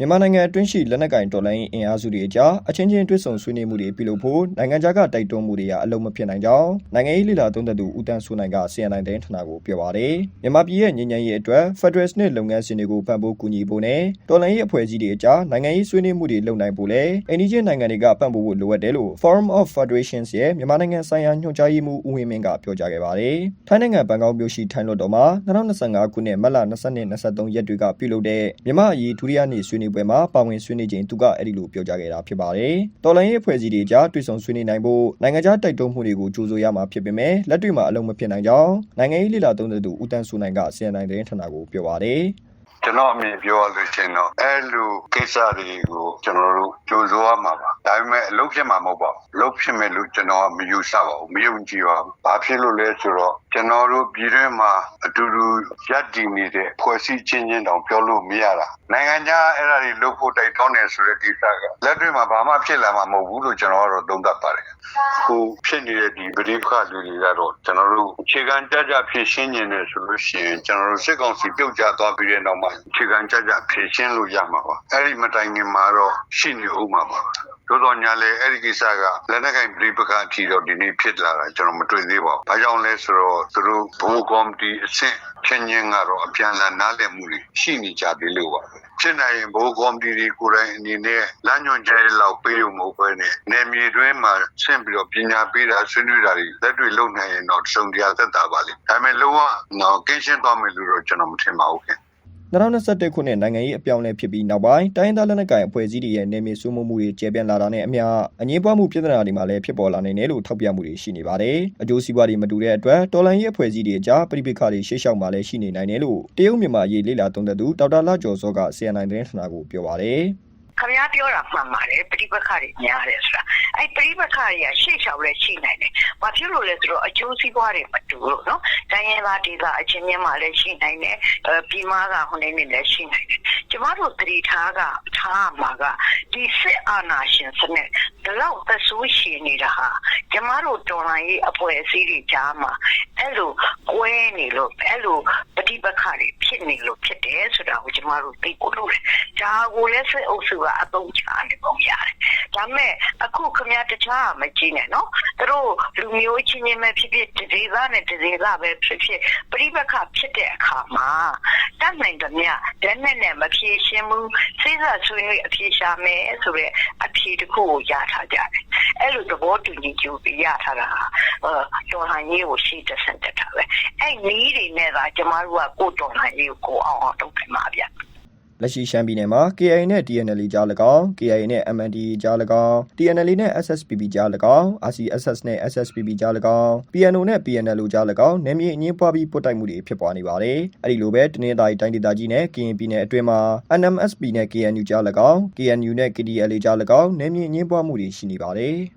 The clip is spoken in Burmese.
မြန်မာနိုင်ငံအတွင်းရှိလက်နက်ကင်တော်လှန်ရေးအင်အားစုတွေအကြားအချင်းချင်းတွစ်ဆုံဆွေးနွေးမှုတွေပြုလုပ်ဖို့နိုင်ငံခြားကတိုက်တွန်းမှုတွေကအလုံးမဖြစ်နိုင်ကြောင်းနိုင်ငံရေးလှိလာသုံးသက်သူဦးတန်းစိုးနိုင်က CNN တိုင်းဌာနကိုပြောပါတယ်။မြန်မာပြည်ရဲ့ငြိမ်းချမ်းရေးအတွက် Federal နဲ့လုပ်ငန်းစဉ်တွေကိုပံ့ပိုးကူညီဖို့နဲ့တော်လှန်ရေးအဖွဲ့အစည်းတွေအကြားနိုင်ငံရေးဆွေးနွေးမှုတွေလုပ်နိုင်ဖို့လည်းအင်ဒီဂျင်နိုင်ငံတွေကပံ့ပိုးဖို့လိုအပ်တယ်လို့ Forum of Federations ရဲ့မြန်မာနိုင်ငံဆိုင်ရာညွှန်ကြားရေးမှူးဦးဝင်းမင်းကပြောကြားခဲ့ပါတယ်။ထိုင်းနိုင်ငံဘန်ကောက်မြို့ရှိထိုင်းလွှတ်တော်မှာ2025ခုနှစ်မတ်လ22 23ရက်တွေကပြုလုပ်တဲ့မြန်မာအရေးဒုတိယနေ့ဆွေးနွေးပွဲမှာပါဝင်ဆွေးနွေးချိန်သူကအဲ့ဒီလိုပြောကြားခဲ့တာဖြစ်ပါတယ်။တော်လိုင်းရေးအဖွဲ့အစည်းတွေကြားတွေ့ဆုံဆွေးနွေးနိုင်ဖို့နိုင်ငံခြားတိုက်တွန်းမှုတွေကိုကြိုးဆိုရမှာဖြစ်ပေမဲ့လက်တွေ့မှာအလုံးမဖြစ်နိုင်ကြောင်းနိုင်ငံရေးလှိလာသုံးသပ်သူဦးတန်းစုနိုင်က CNN သတင်းဌာနကိုပြောပါတယ်။ကျွန်တော်အမြင်ပြောရလို့ချင်းတော့အဲ့လိုကိစ္စတွေကိုကျွန်တော်တို့ကြိုးစားရမှာပါဒါ ပေမဲ့အလုပ်ဖြစ်မှာမဟုတ်ပါဘူးအလုပ်ဖြစ်မယ်လို့ကျွန်တော်ကမယူဆပါဘူးမယုံကြည်ပါဘူးဘာဖြစ်လို့လဲဆိုတော့ကျွန်တော်တို့ပြည်တွင်းမှာအတူတူရပ်တည်နေတဲ့ဖွဲ့စည်းချင်းချင်းတောင်ပြောလို့မရတာနိုင်ငံခြားအဲ့ဒါတွေလုပ်ဖို့တိုက်တွန်းနေဆိုတဲ့ကိစ္စကလက်တွေ့မှာဘာမှဖြစ်လာမှာမဟုတ်ဘူးလို့ကျွန်တော်ကတော့သုံးသပ်ပါတယ်ခုဖြစ်နေတဲ့ဒီပဋိပက္ခလူတွေကတော့ကျွန်တော်တို့အခြေခံကြကြဖြစ်ရှင်းနေတယ်ဆိုလို့ရှိရင်ကျွန်တော်တို့စစ်ကောင်စီပြုတ်ကျသွားပြီးတဲ့နောက်မှာအခြေခံကြကြဖြစ်ရှင်းလို့ရမှာပါအဲ့ဒီမတိုင်ခင်မှာတော့ရှိနေဦးမှာပါ တို့တော်ညာလေအဲ့ဒီကိစ္စကလက်နက်ကင်ပြည်ပခအထီတော့ဒီနေ့ဖြစ်လာတာကျွန်တော်မတွေ့သေးပါဘူး။ဘာကြောင့်လဲဆိုတော့သူတို့ဘိုးကော်မတီအဆင့်ချင်းချင်းကတော့အပြန်အလှန်နားလည်မှုတွေရှိနေကြသေးလို့ပါပဲ။ဖြစ်နိုင်ရင်ဘိုးကော်မတီတွေကိုယ်တိုင်အနေနဲ့လမ်းညွှန်ချက်လောက်ပေးလို့မဟုတ်ဘဲနဲ့နေမြေတွင်းမှာဆင့်ပြီးတော့ပညာပေးတာဆွေးနွေးတာတွေလက်တွေ့လုပ်နိုင်ရင်တော့စုံတရားသက်တာပါလေ။ဒါပေမဲ့လုံးဝတော့ကင်းရှင်းသွားမယ်လို့တော့ကျွန်တော်မထင်ပါဘူးခင်ဗျ။ 2021ခုနှစ်နိုင်ငံရေးအပြောင်းအလဲဖြစ်ပြီးနောက်ပိုင်းတိုင်းဒေသလက်နက်ကိုင်အဖွဲ့အစည်းတွေရဲ့နေမြေစုမှုမှုတွေကျေပြန့်လာတာနဲ့အမျှအငြင်းပွားမှုပြဿနာတွေမှာလည်းဖြစ်ပေါ်လာနိုင်တယ်လို့ထောက်ပြမှုတွေရှိနေပါတယ်။အကျိုးစီးပွားတွေမတူတဲ့အတွက်တော်လှန်ရေးအဖွဲ့အစည်းတွေအကြားပြည်ပခါတွေရှေ့လျှောက်မှာလည်းရှိနေနိုင်တယ်လို့တရုတ်မြန်မာရေးလေ့လာသုံးသပ်သူဒေါက်တာလကျော်စောက CNN သတင်းဌာနကိုပြောပါတယ်။ခမည်းပြောတာမှန်ပါတယ်ပြိပခါတွေများတယ်ဆိုတာ အဲ့ပြိပခါတွေကရှေ့လျှောက်လဲရှိနိုင်တယ်။ဘာဖြစ်လို့လဲဆိုတော့အကျိုးစီးပွားတွေမတူလို့နော်။တိုင်းရင်းသားဒေသအချင်းချင်းမှလည်းရှိနိုင်တယ်။အဲပြည်မကဟိုနေနေလည်းရှိနိုင်တယ်။ကျမတို့သတိထားကထားမှာကဒီစစ်အာဏာရှင်စနစ်ဒီလောက်သဆိုးရှင်နေတာဟာကျမတို့တော်လှန်ရေးအဖွဲ့အစည်းတွေကြားမှာအဲ့လိုကွဲနေလို့အဲ့လိုပဋိပက္ခတွေဖြစ်နေလို့ဖြစ်တယ်ဆိုတာကိုကျမတို့သိဖို့လိုတယ်။ဒါကိုလည်းစစ်အုပ်စုကအသုံးချနေပုံရတယ်။ ဒါပေမဲ့အခုခမရတခြားမကြည့်နဲ့နော်။သူတို့လူမျိုးချင်းချင်းပဲဖြစ်ဖြစ်ဒီဒေသနဲ့ဒီဒေသပဲဖြစ်ဖြစ်ပဋိပက္ခဖြစ်တဲ့အခါမှာတတ်နိုင်ကြမြလက်နဲ့နဲ့မဖြေရှင်းဘူးစိစဆွေးနွေးအဖြေရှာမယ်ဆိုတော့အဖြေတစ်ခုကိုရထားကြတယ်။အဲ့လိုသဘောတူညီချက်ပြရထားတာဟာတော်လှန်ရေးကိုရှေ့တက်ဆက်တက်တာပဲ။အဲ့နီးတွေနဲ့ကကျမတို့ကကိုတော်လှန်ရေးကိုကိုအောင်အောင်လုပ်တယ်မှာဗျ။ လက်ရှိရှမ်းပြည်နယ်မှာ KIA နဲ့ TNL ကြား၎င်း KIA နဲ့ MNDAA ကြား၎င်း TNL နဲ့ SSPP ကြား၎င်း RCSS နဲ့ SSPP ကြား၎င်း PNO နဲ့ PNLO ကြား၎င်းနယ်မြေအငင်းပွားပြီးပုတ်တိုက်မှုတွေဖြစ်ပွားနေပါတယ်။အဲဒီလိုပဲ တနင်္သာရီတိုင်းဒေသကြီးနဲ့ ကရင်ပြည်နယ်အတွင်းမှာ NMSP နဲ့ KNU ကြား၎င်း KNU နဲ့ KDLA ကြား၎င်း နယ်မြေအငင်းပွားမှုတွေရှိနေပါတယ်။